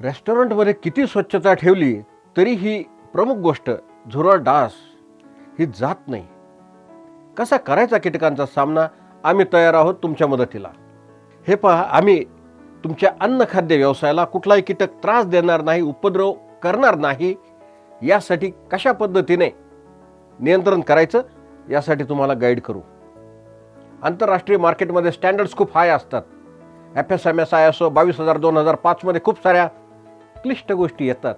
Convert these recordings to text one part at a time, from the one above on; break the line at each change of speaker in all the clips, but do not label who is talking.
रेस्टॉरंटमध्ये किती स्वच्छता ठेवली तरी ही प्रमुख गोष्ट झुरळ डास. ही जात नाही. कसा करायचा कीटकांचा सामना? आम्ही तयार आहोत तुमच्या मदतीला. हे पहा आम्ही तुमच्या अन्नखाद्य व्यवसायाला कुठलाही कीटक त्रास देणार नाही उपद्रव करणार नाही यासाठी कशा पद्धतीने नियंत्रण करायचं यासाठी तुम्हाला गाईड करू. आंतरराष्ट्रीय मार्केटमध्ये स्टँडर्ड्स खूप हाय असतात. F S M S I S O बावीस हजार दोन हजार पाचमध्ये खूप साऱ्या क्लिष्ट गोष्टी येतात.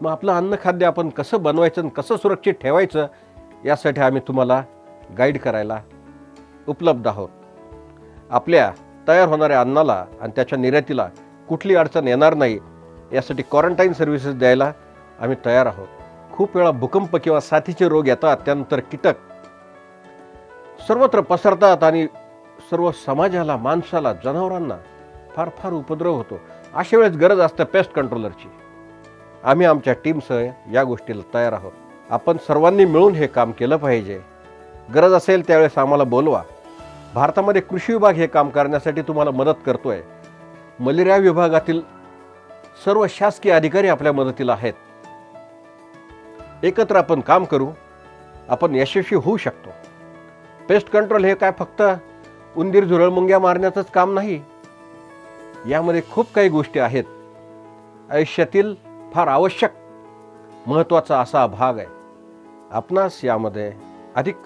मग आपलं अन्नखाद्य आपण कसं बनवायचं आणि कसं सुरक्षित ठेवायचं यासाठी आम्ही तुम्हाला गाईड करायला उपलब्ध आहोत. आपल्या तयार होणाऱ्या अन्नाला आणि त्याच्या निर्यातीला कुठली अडचण येणार नाही यासाठी क्वारंटाईन सर्व्हिसेस द्यायला आम्ही तयार आहोत. खूप वेळा भूकंप किंवा साथीचे रोग येतात त्यानंतर कीटक सर्वत्र पसरतात आणि सर्व समाजाला माणसाला जनावरांना फार फार उपद्रव होतो. अशा वेळेस गरज असते पेस्ट कंट्रोलरची आम्ही आमच्या टीमसह या गोष्टीला तयार आहोत. आपण सर्वांनी मिळून हे काम केलं पाहिजे. गरज असेल त्यावेळेस आम्हाला बोलवा. भारतामध्ये कृषी विभाग हे काम करण्यासाठी तुम्हाला मदत करतो आहे मलेरिया विभागातील सर्व शासकीय अधिकारी आपल्या मदतीला आहेत. एकत्र आपण काम करू. आपण यशस्वी होऊ शकतो. पेस्ट कंट्रोल हे काय फक्त उंदीर झुरळमुंग्या मारण्याचंच काम नाही. यामध्ये खूप काही गोष्टी आहेत. आयुष्यातील फार आवश्यक महत्त्वाचा असा भाग आहे. आपणास यामध्ये अधिक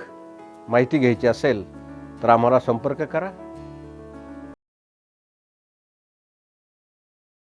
माहिती घ्यायची असेल तर आम्हाला संपर्क करा.